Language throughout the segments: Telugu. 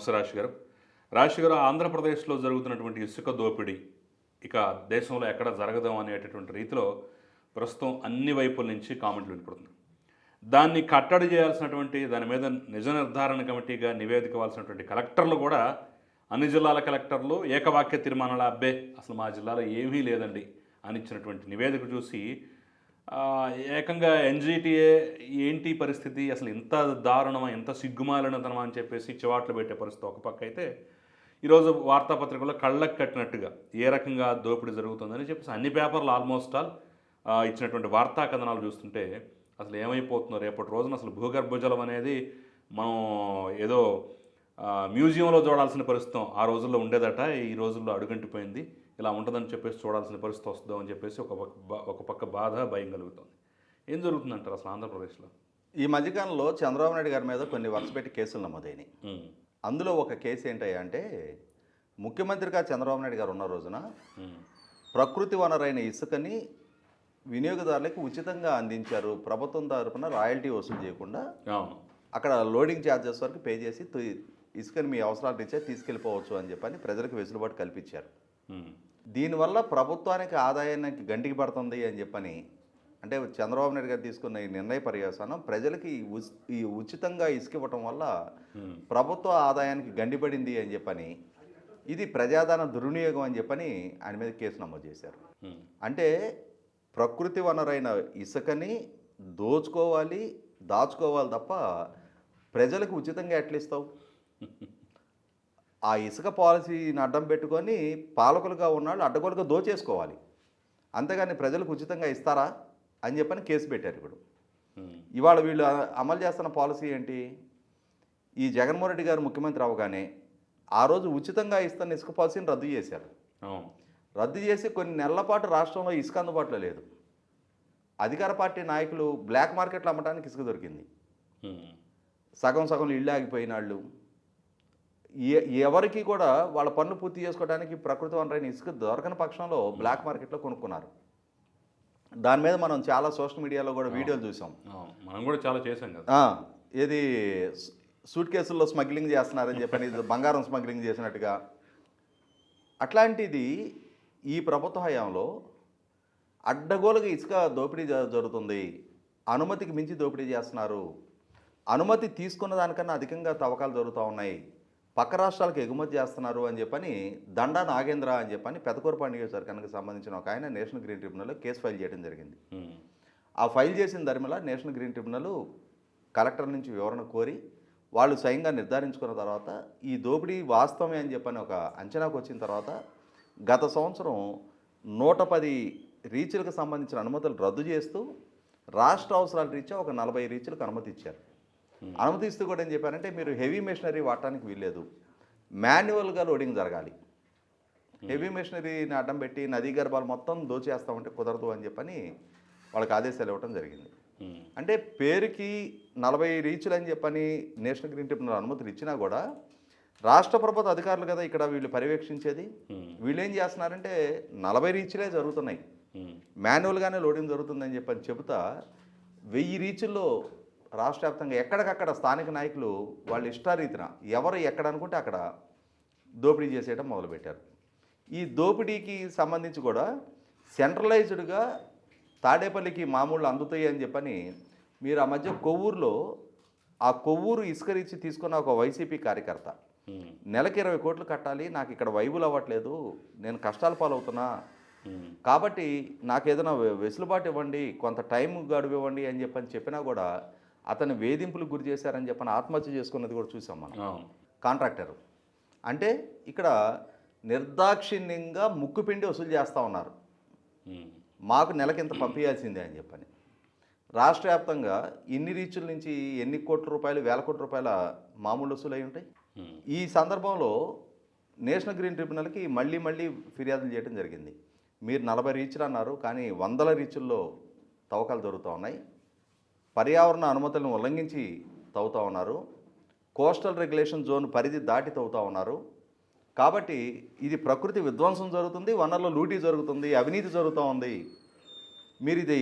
నమస్తే రాశి గారు. రాశి గారు ఆంధ్రప్రదేశ్లో జరుగుతున్నటువంటి ఇసుక దోపిడీ ఇక దేశంలో ఎక్కడ జరగదు అనేటటువంటి రీతిలో ప్రస్తుతం అన్ని వైపుల నుంచి కామెంట్లు వినపడుతుంది దాన్ని కట్టడి చేయాల్సినటువంటి దాని మీద నిజ నిర్ధారణ కమిటీగా నివేదిక ఇవ్వాల్సినటువంటి కలెక్టర్లు కూడా అన్ని జిల్లాల కలెక్టర్లు ఏకవాక్య తీర్మానాల అబ్బే అసలు మా జిల్లాలో ఏమీ లేదండి అని ఇచ్చినటువంటి నివేదిక చూసి ఏకంగా ఎన్జిటిఏ ఏంటి పరిస్థితి? అసలు ఇంత దారుణమా ఎంత సిగ్గుమాలినతనమా అని చెప్పేసి చివాట్లు పెట్టే పరిస్థితి ఒక పక్క అయితే ఈరోజు వార్తాపత్రికల్లో కళ్ళకు కట్టినట్టుగా ఏ రకంగా దోపిడీ జరుగుతుందని చెప్పేసి అన్ని పేపర్లు ఆల్మోస్ట్ ఆల్ ఇచ్చినటువంటి వార్తా కథనాలు చూస్తుంటే అసలు ఏమైపోతుందో రేపటి రోజున అసలు భూగర్భ జలం అనేది మనం ఏదో మ్యూజియంలో చూడాల్సిన పరిస్థితి ఆ రోజుల్లో ఉండేదట ఈ రోజుల్లో అడుగంటిపోయింది. ఇలా ఉంటుందని చెప్పేసి చూడాల్సిన పరిస్థితి వస్తుందో అని చెప్పేసి ఒక ఒక పక్క బాధ భయం కలుగుతుంది. ఏం జరుగుతుందంటారు అసలు ఆంధ్రప్రదేశ్లో? ఈ మధ్యకాలంలో చంద్రబాబు నాయుడు గారి మీద కొన్ని వరుస పెట్టి కేసులు నమోదైనాయి. ఉమ్, అందులో ఒక కేసు ఏంటయ్యా అంటే ముఖ్యమంత్రిగా చంద్రబాబు నాయుడు గారు ఉన్న రోజున ప్రకృతి వనరైన ఇసుకని వినియోగదారులకు ఉచితంగా అందించారు. ప్రభుత్వం తరపున రాయల్టీ వసూలు చేయకుండా అక్కడ లోడింగ్ ఛార్జెస్ వరకు పే చేసి ఇసుకని మీ అవసరాలు రీత్యా తీసుకెళ్ళిపోవచ్చు అని చెప్పని ప్రజలకు వెసులుబాటు కల్పించారు. దీనివల్ల ప్రభుత్వానికి ఆదాయానికి గంటికి పడుతుంది అని చెప్పని అంటే చంద్రబాబు నాయుడు గారు తీసుకున్న ఈ నిర్ణయ పర్యవసానం ప్రజలకి ఈ ఉచితంగా ఇసుక ఇవ్వటం వల్ల ప్రభుత్వ ఆదాయానికి గండిపడింది అని చెప్పని ఇది ప్రజాధన దుర్వినియోగం అని చెప్పని ఆయన మీద కేసు నమోదు చేశారు. అంటే ప్రకృతి వనరైన ఇసుకని దోచుకోవాలి దాచుకోవాలి తప్ప ప్రజలకు ఉచితంగా ఎట్లా ఇస్తావు? ఆ ఇసుక పాలసీని అడ్డం పెట్టుకొని పాలకులుగా ఉన్నాళ్ళు అడ్డగోలుగా దోచేసుకోవాలి. అంతేగాని ప్రజలకు ఉచితంగా ఇస్తారా అని చెప్పని కేసు పెట్టారు ఇప్పుడు. ఇవాళ వీళ్ళు అమలు చేస్తున్న పాలసీ ఏంటి? ఈ జగన్మోహన్ రెడ్డి గారు ముఖ్యమంత్రి అవగానే ఆ రోజు ఉచితంగా ఇస్తున్న ఇసుక పాలసీని రద్దు చేశారు. రద్దు చేసి కొన్ని నెలల పాటు రాష్ట్రంలో ఇసుక అందుబాటులో లేదు. అధికార పార్టీ నాయకులు బ్లాక్ మార్కెట్లో అమ్మడానికి ఇసుక దొరికింది. సగం సగం ఇళ్ళు ఆగిపోయిన వాళ్ళు ఎవరికి కూడా వాళ్ళ పనులు పూర్తి చేసుకోవడానికి ప్రకృతి వనరైన ఇసుక దొరకని పక్షంలో బ్లాక్ మార్కెట్లో కొనుక్కున్నారు. దాని మీద మనం చాలా సోషల్ మీడియాలో కూడా వీడియోలు చూసాం. అవును మనం కూడా చాలా చేసాం కదా. స్- సూట్ కేసుల్లో స్మగ్లింగ్ చేస్తున్నారని చెప్పని ఇది బంగారం స్మగ్లింగ్ చేసినట్టుగా. అట్లాంటిది ఈ ప్రభుత్వ హయాంలో అడ్డగోలుగా ఇసుక దోపిడీ జరుగుతుంది. అనుమతికి మించి దోపిడీ చేస్తున్నారు. అనుమతి తీసుకున్న దానికన్నా అధికంగా తవ్వకాలు జరుగుతూ ఉన్నాయి. పక్క రాష్ట్రాలకు ఎగుమతి చేస్తున్నారు అని చెప్పని దండా నాగేంద్ర అని చెప్పని పెదకూరపాడు నియోజకవర్గానికి సంబంధించిన ఒక ఆయన నేషనల్ గ్రీన్ ట్రిబ్యునల్లో కేసు ఫైల్ చేయడం జరిగింది. ఆ ఫైల్ చేసిన ధర్మిల నేషనల్ గ్రీన్ ట్రిబ్యునల్ కలెక్టర్ నుంచి వివరణ కోరి వాళ్ళు స్వయంగా నిర్ధారించుకున్న తర్వాత ఈ దోపిడీ వాస్తవమే అని చెప్పని ఒక అంచనాకు వచ్చిన తర్వాత గత సంవత్సరం నూట పది రీచ్లకు సంబంధించిన అనుమతులు రద్దు చేస్తూ రాష్ట్ర అవసరాల రీత్యా ఒక నలభై రీచ్లకు అనుమతి ఇచ్చారు. అనుమతి ఇస్తూ కూడా ఏం చెప్పారంటే మీరు హెవీ మెషినరీ వాడటానికి వీల్లేదు. మాన్యువల్గా లోడింగ్ జరగాలి. హెవీ మెషినరీని అడ్డం పెట్టి నదీ గర్భాలు మొత్తం దోచేస్తామంటే కుదరదు అని చెప్పని వాళ్ళకి ఆదేశాలు ఇవ్వడం జరిగింది. అంటే పేరుకి నలభై రీచులు అని చెప్పని నేషనల్ గ్రీన్ ట్రిబ్యునల్ అనుమతులు ఇచ్చినా కూడా రాష్ట్ర ప్రభుత్వ అధికారులు కదా ఇక్కడ వీళ్ళు పర్యవేక్షించేది. వీళ్ళు ఏం చేస్తున్నారంటే నలభై రీచ్లే జరుగుతున్నాయి. మాన్యువల్గానే లోడింగ్ జరుగుతుందని చెప్పని చెబుతా వెయ్యి రీచుల్లో రాష్ట్ర వ్యాప్తంగా ఎక్కడికక్కడ స్థానిక నాయకులు వాళ్ళ ఇష్టారీతిన ఎవరు ఎక్కడ అనుకుంటే అక్కడ దోపిడీ చేసేయడం మొదలుపెట్టారు. ఈ దోపిడీకి సంబంధించి కూడా సెంట్రలైజ్డ్గా తాడేపల్లికి మామూలు అందుతాయి అని చెప్పని మీరు ఆ మధ్య కొవ్వూరులో ఆ కొవ్వూరు ఇసుక రీచి తీసుకున్న ఒక వైసీపీ కార్యకర్త నెలకి ఇరవై కోట్లు కట్టాలి నాకు ఇక్కడ వైబుల్ అవ్వట్లేదు నేను కష్టాల పాలవుతున్నా. కాబట్టి నాకు ఏదైనా వెసులుబాటు ఇవ్వండి కొంత టైం గడువు ఇవ్వండి అని చెప్పని చెప్పినా కూడా అతను వేధింపులకు గురి చేశారని చెప్పని ఆత్మహత్య చేసుకున్నది కూడా చూసాం మనం. కాంట్రాక్టర్. అంటే ఇక్కడ నిర్దాక్షిణ్యంగా ముక్కుపిండి వసూలు చేస్తూ ఉన్నారు. మాకు నెలకింత పంపించాల్సిందే అని చెప్పని. రాష్ట్ర వ్యాప్తంగా ఎన్ని రీచుల నుంచి ఎన్ని కోట్ల రూపాయలు వేల కోట్ల రూపాయల మామూలు వసూలు అయి ఉంటాయి? ఈ సందర్భంలో నేషనల్ గ్రీన్ ట్రిబ్యునల్కి మళ్ళీ మళ్ళీ ఫిర్యాదులు చేయడం జరిగింది. మీరు నలభై రీచ్లు అన్నారు కానీ వందల రీచుల్లో తవ్వకాలు జరుగుతూ ఉన్నాయి. పర్యావరణ అనుమతులను ఉల్లంఘించి తవ్వుతూ ఉన్నారు. కోస్టల్ రెగ్యులేషన్ జోన్ పరిధి దాటి తవ్వుతూ ఉన్నారు. కాబట్టి ఇది ప్రకృతి విధ్వంసం జరుగుతుంది వనరుల లూటీ జరుగుతుంది అవినీతి జరుగుతూ ఉంది. మీరు ఇది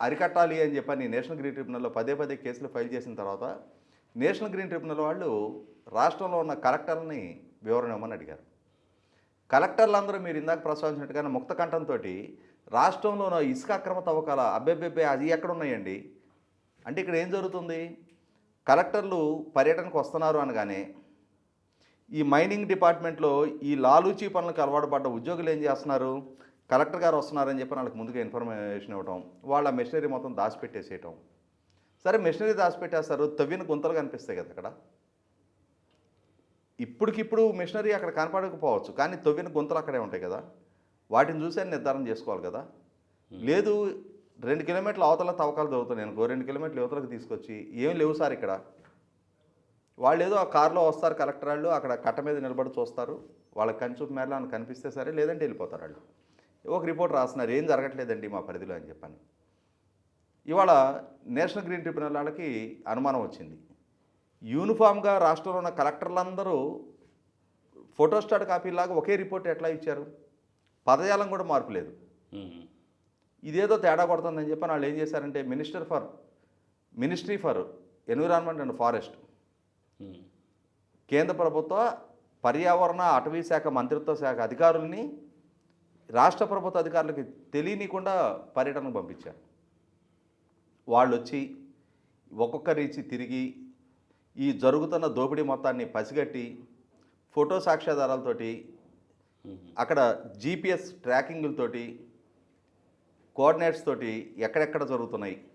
అరికట్టాలి అని చెప్పని నేషనల్ గ్రీన్ ట్రిబ్యునల్లో పదే పదే కేసులు ఫైల్ చేసిన తర్వాత నేషనల్ గ్రీన్ ట్రిబ్యునల్ వాళ్ళు రాష్ట్రంలో ఉన్న కలెక్టర్ని వివరణ ఇవ్వమని అడిగారు. కలెక్టర్లందరూ మీరు ఇందాక ప్రస్తావించినట్టుగానే ముక్త కంఠంతో రాష్ట్రంలో ఉన్న ఇసుక అక్రమ తవ్వకాల అబ్బెబ్బెబ్బే అది ఎక్కడ ఉన్నాయండి అంటే ఇక్కడ ఏం జరుగుతుంది? కలెక్టర్లు పర్యటనకు వస్తున్నారు అనగానే ఈ మైనింగ్ డిపార్ట్మెంట్లో ఈ లాలూచీ పనులకు అలవాటు పడ్డ ఉద్యోగులు ఏం చేస్తున్నారు? కలెక్టర్ గారు వస్తున్నారని చెప్పి వాళ్ళకి ముందుగా ఇన్ఫర్మేషన్ ఇవ్వటం వాళ్ళ మెషినరీ మొత్తం దాచిపెట్టేసేయటం. సరే మెషినరీ దాచిపెట్టేస్తారు తవ్విన గుంతలు కనిపిస్తాయి కదా అక్కడ. ఇప్పటికిప్పుడు మిషనరీ అక్కడ కనపడకపోవచ్చు కానీ తవ్విన గుంతలు అక్కడే ఉంటాయి కదా. వాటిని చూసి నిర్ధారణ చేసుకోవాలి కదా. లేదు రెండు కిలోమీటర్ల అవతల తవ్వకాలు దొరుకుతాయి నేను రెండు కిలోమీటర్లు యువతలకు తీసుకొచ్చి ఏం లేవు సార్ ఇక్కడ. వాళ్ళు ఏదో ఆ కారులో వస్తారు కలెక్టర్ వాళ్ళు అక్కడ కట్ట మీద నిలబడి చూస్తారు. వాళ్ళకి కనిచూపు మేరలో అని కనిపిస్తే సరే లేదంటే వెళ్ళిపోతారు వాళ్ళు. ఒక రిపోర్ట్ రాస్తున్నారు ఏం జరగట్లేదండి మా పరిధిలో అని చెప్పని. ఇవాళ నేషనల్ గ్రీన్ ట్రిబ్యునల్ వాళ్ళకి అనుమానం వచ్చింది. యూనిఫామ్గా రాష్ట్రంలో ఉన్న కలెక్టర్లందరూ ఫోటోస్టాట్ కాపీలాగా ఒకే రిపోర్ట్ ఎట్లా ఇచ్చారు? పదజాలం కూడా మార్పు లేదు. ఇదేదో తేడా కొడుతుందని చెప్పి వాళ్ళు ఏం చేశారంటే minister for ministry for environment and forest. కేంద్ర ప్రభుత్వ పర్యావరణ అటవీ శాఖ మంత్రిత్వ శాఖ అధికారుల్ని రాష్ట్ర ప్రభుత్వ అధికారులకి తెలియనీయకుండా పర్యటనకు పంపించారు వాళ్ళు వచ్చి ఒక్కొక్క రీచి తిరిగి ఈ జరుగుతున్న దోపిడీ మొత్తాన్ని పసిగట్టి ఫోటో సాక్ష్యాధారాలతోటి. అక్కడ జీపీఎస్ ట్రాకింగులతోటి కోఆర్డినేట్స్ తోటి ఎక్కడెక్కడ జరుగుతున్నాయి?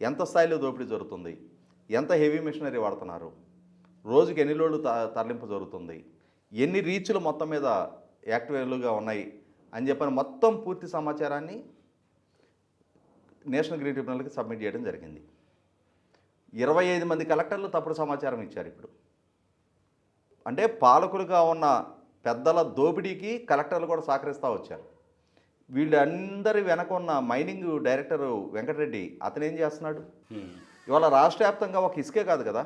ఎంత స్థాయిలో దోపిడీ జరుగుతుంది? ఎంత హెవీ మిషనరీ వాడుతున్నారు? రోజుకి ఎన్ని లోడ్లు త- తరలింపు జరుగుతుంది? ఎన్ని రీచ్లు మొత్తం మీద యాక్టివ్గా ఉన్నాయి? అని చెప్పని మొత్తం పూర్తి సమాచారాన్ని నేషనల్ గ్రీన్ ట్రిబ్యునల్కి సబ్మిట్ చేయడం జరిగింది. ఇరవై ఐదు మంది కలెక్టర్లు తప్పుడు సమాచారం ఇచ్చారు ఇప్పుడు. అంటే పాలకులుగా ఉన్న పెద్దల దోపిడీకి కలెక్టర్లు కూడా సహకరిస్తూ వచ్చారు. వీళ్ళందరి వెనక ఉన్న మైనింగ్ డైరెక్టర్ వెంకటరెడ్డి అతను ఏం చేస్తున్నాడు. ఇవాళ రాష్ట్ర వ్యాప్తంగా ఒక ఇసుకే కాదు కదా?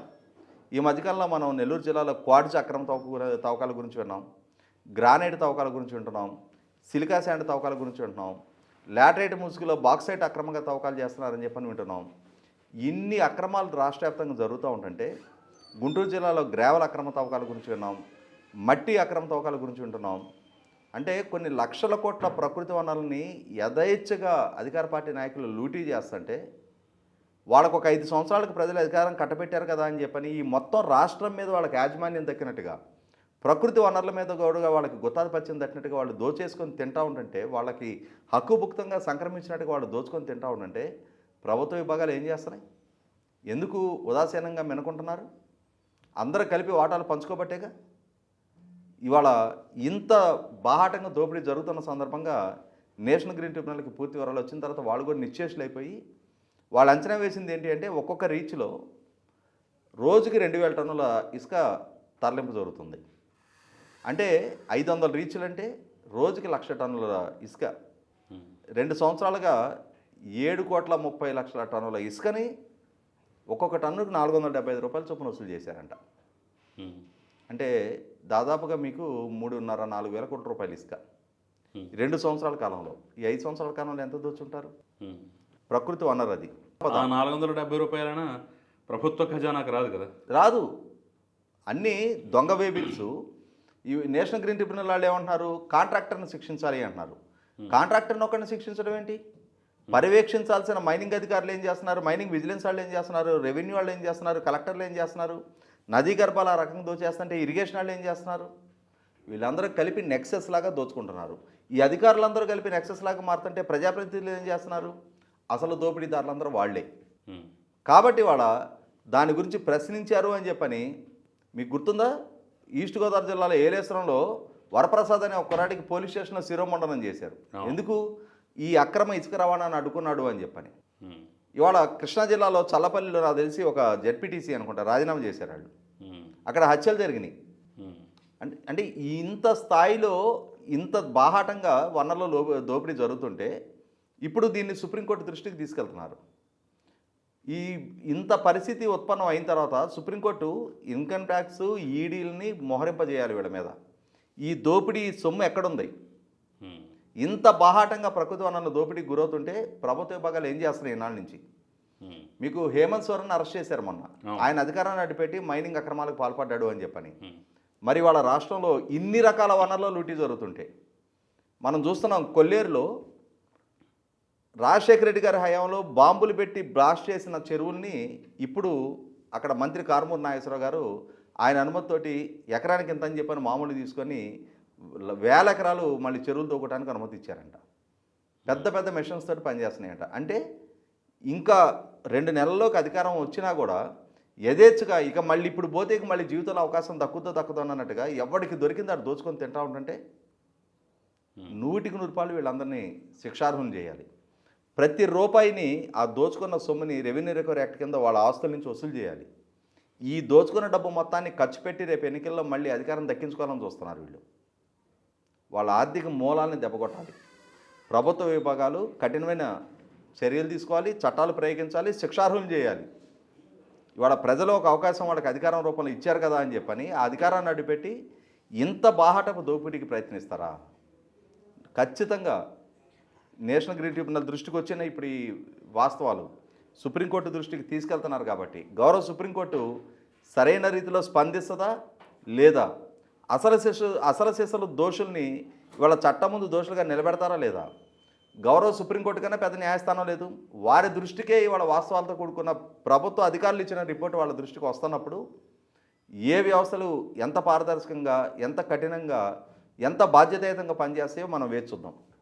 ఈ మధ్యకాలంలో మనం నెల్లూరు జిల్లాలో క్వాడ్స్ అక్రమ తవ్వక తవ్వకాల గురించి విన్నాం గ్రానైట్ తవ్వకాల గురించి వింటున్నాం సిలికా శాండ్ తవ్వకాల గురించి వింటున్నాం లాటరైట్ ముసుగులో బాక్సైట్ అక్రమంగా తవ్వకాలు చేస్తున్నారని చెప్పని వింటున్నాం. ఇన్ని అక్రమాలు రాష్ట్ర వ్యాప్తంగా జరుగుతూ ఉంటుంటే గుంటూరు జిల్లాలో గ్రావెల్ అక్రమ తవ్వకాల గురించి విన్నాం మట్టి అక్రమ తవ్వకాల గురించి వింటున్నాం అంటే కొన్ని లక్షల కోట్ల ప్రకృతి వనరుల్ని యథేచ్ఛగా అధికార పార్టీ నాయకులు లూటీ చేస్తుంటే వాళ్ళకు ఒక ఐదు సంవత్సరాలకు ప్రజలు అధికారం కట్టబెట్టారు కదా అని చెప్పని ఈ మొత్తం రాష్ట్రం మీద వాళ్ళకి యాజమాన్యం దక్కినట్టుగా ప్రకృతి వనరుల మీద గౌడుగా వాళ్ళకి గుత్తాధిపత్యం దక్కినట్టుగా వాళ్ళు దోచేసుకొని తింటా ఉంటుంటే వాళ్ళకి హక్కుభుక్తంగా సంక్రమించినట్టుగా వాళ్ళు దోచుకొని తింటా ఉంటుంటే ప్రభుత్వ విభాగాలు ఏం చేస్తున్నాయి? ఎందుకు ఉదాసీనంగా మెనుకుంటున్నారు? అందరూ కలిపి వాటాలు పంచుకోబట్టేగా? ఇవాళ ఇంత బాహాటంగా దోపిడీ జరుగుతున్న సందర్భంగా నేషనల్ గ్రీన్ ట్రిబ్యునల్కి పూర్తి వివరాలు వచ్చిన తర్వాత వాళ్ళు కూడా నిశ్చేషులు అయిపోయి వాళ్ళు అంచనా వేసింది ఏంటి అంటే ఒక్కొక్క రీచ్లో రోజుకి రెండు వేల టన్నుల ఇసుక తరలింపు జరుగుతుంది అంటే ఐదు వందల రీచ్లు అంటే రోజుకి లక్ష టన్నుల ఇసుక. రెండు సంవత్సరాలుగా ఏడు కోట్ల ముప్పై లక్షల టన్నుల ఇసుకని ఒక్కొక్క టన్నుకు నాలుగు వందల డెబ్బై ఐదు రూపాయల చొప్పున వసూలు చేశారంట. అంటే దాదాపుగా మీకు మూడున్నర నాలుగు వేల కోట్ల రూపాయలు ఇసుక. రెండు సంవత్సరాల కాలంలో. ఈ ఐదు సంవత్సరాల కాలంలో ఎంత దోచుంటారు. ప్రకృతి వనరు అది. నాలుగు వందల డెబ్బై రూపాయలైనా ప్రభుత్వ ఖజానాకు రాదు కదా? రాదు. అన్నీ దొంగ వేబిల్స్. ఈ నేషనల్ గ్రీన్ ట్రిబ్యునల్ వాళ్ళు ఏమంటున్నారు? కాంట్రాక్టర్ని శిక్షించాలి అంటున్నారు. కాంట్రాక్టర్ని ఒకరిని శిక్షించడం ఏంటి? పర్యవేక్షించాల్సిన మైనింగ్ అధికారులు ఏం చేస్తున్నారు? మైనింగ్ విజిలెన్స్ వాళ్ళు ఏం చేస్తున్నారు? రెవెన్యూ వాళ్ళు ఏం చేస్తున్నారు? కలెక్టర్లు ఏం చేస్తున్నారు? నదీ గర్భాలు ఆ రకంగా దోచేస్తుంటే ఇరిగేషన్ వాళ్ళు ఏం చేస్తున్నారు? వీళ్ళందరూ కలిపి నెక్సెస్ లాగా దోచుకుంటున్నారు. ఈ అధికారులందరూ కలిపి నెక్సెస్ లాగా మారుతుంటే ప్రజాప్రతినిధులు ఏం చేస్తున్నారు? అసలు దోపిడీదారులందరూ వాళ్ళే. ఉమ్. కాబట్టి వాళ్ళ దాని గురించి ప్రశ్నించారు అని చెప్పని మీకు గుర్తుందా? ఈస్ట్ గోదావరి జిల్లాలో ఏలేశ్వరంలో వరప్రసాద్ అనే ఒక కురాడికి పోలీస్ స్టేషన్లో శిరోమండనం చేశారు. ఎందుకు? ఈ అక్రమ ఇసుక రవాణాను అడ్డుకున్నాడు అని చెప్పని. ఉమ్. ఇవాళ కృష్ణా జిల్లాలో చల్లపల్లిలో నాకు తెలిసి ఒక జెడ్పీటీసీ అనుకుంటా రాజీనామా చేశారు వాళ్ళు. అక్కడ హత్యలు జరిగినాయి. అంటే అంటే ఇంత స్థాయిలో ఇంత బాహాటంగా వనరుల దోపిడీ జరుగుతుంటే ఇప్పుడు దీన్ని సుప్రీంకోర్టు దృష్టికి తీసుకెళ్తున్నారు ఈ ఇంత పరిస్థితి ఉత్పన్నం అయిన తర్వాత సుప్రీంకోర్టు ఇన్కమ్ ట్యాక్స్ ఈడీలని మొహరింపజేయాలి వీళ్ళ మీద ఈ దోపిడీ సొమ్ము ఎక్కడుంది. ఇంత బాహాటంగా ప్రకృతి వనరుల దోపిడీకి గురవుతుంటే ప్రభుత్వ విభాగాలు ఏం చేస్తున్నాయి ఈనాళ్ళ నుంచి. మీకు హేమంత్ సోరెన్ అరెస్ట్ చేశారు మొన్న. ఆయన అధికారాన్ని అడ్డుపెట్టి మైనింగ్ అక్రమాలకు పాల్పడ్డాడు అని చెప్పని. మరి వాళ్ళ రాష్ట్రంలో ఇన్ని రకాల వనరుల లూటీ జరుగుతుంటే మనం చూస్తున్నాం కొల్లేరులో రాజశేఖర రెడ్డి గారి హయాంలో బాంబులు పెట్టి బ్లాస్ట్ చేసిన చెరువుల్ని ఇప్పుడు అక్కడ మంత్రి కారుమూరి నాగేశ్వరరావు గారు ఆయన అనుమతితోటి ఎకరానికి ఎంత అని చెప్పని మామూలు తీసుకొని వేల ఎకరాలు మళ్ళీ చెరువులు తోకడానికి అనుమతి ఇచ్చారంట. పెద్ద పెద్ద మిషన్స్ తోటి పనిచేస్తున్నాయంట. అంటే ఇంకా రెండు నెలల్లోకి అధికారం వచ్చినా కూడా యథేచ్ఛగా ఇక మళ్ళీ ఇప్పుడు పోతే ఇక మళ్ళీ జీవితంలో అవకాశం దక్కుతో దక్కుతో అన్నట్టుగా ఎవరికి దొరికింది అది దోచుకొని తింటా ఉంటుంటే నూటికి నూరు రూపాయలు వీళ్ళందరినీ శిక్షార్హం చేయాలి. ప్రతి రూపాయిని ఆ దోచుకున్న సొమ్ముని రెవెన్యూ రికవరీ యాక్ట్ కింద వాళ్ళ ఆస్తుల నుంచి వసూలు చేయాలి. ఈ దోచుకున్న డబ్బు మొత్తాన్ని ఖర్చు పెట్టి రేపు ఎన్నికల్లో మళ్ళీ అధికారం దక్కించుకోవాలని చూస్తున్నారు వీళ్ళు. వాళ్ళ ఆర్థిక మూలాలను దెబ్బకొట్టాలి. ప్రభుత్వ విభాగాలు కఠినమైన చర్యలు తీసుకోవాలి చట్టాలు ప్రయోగించాలి శిక్షార్హులు చేయాలి. ఇవాళ ప్రజలు ఒక అవకాశం వాళ్ళకి అధికారం రూపంలో ఇచ్చారు కదా అని చెప్పని ఆ అధికారాన్ని అడ్డుపెట్టి ఇంత బాహాటపు దోపిడీకి ప్రయత్నిస్తారా? ఖచ్చితంగా నేషనల్ గ్రీన్ ట్రిబ్యునల్ దృష్టికి వచ్చిన ఇప్పుడు ఈ వాస్తవాలు సుప్రీంకోర్టు దృష్టికి తీసుకెళ్తున్నారు కాబట్టి గౌరవ సుప్రీంకోర్టు సరైన రీతిలో స్పందిస్తుందా లేదా? అసలు శిశు అసలు శిశులు దోషుల్ని ఇవాళ చట్టం ముందు దోషులుగా నిలబెడతారా లేదా? గౌరవ సుప్రీంకోర్టు కన్నా పెద్ద న్యాయస్థానం లేదు. వారి దృష్టికే ఇవాళ వాస్తవాలతో కూడుకున్న ప్రభుత్వ అధికారులు ఇచ్చిన రిపోర్ట్ వాళ్ళ దృష్టికి వస్తున్నప్పుడు ఏ వ్యవస్థలు ఎంత పారదర్శకంగా ఎంత కఠినంగా ఎంత బాధ్యతాయుతంగా పనిచేస్తాయో మనం వేచి చూద్దాం.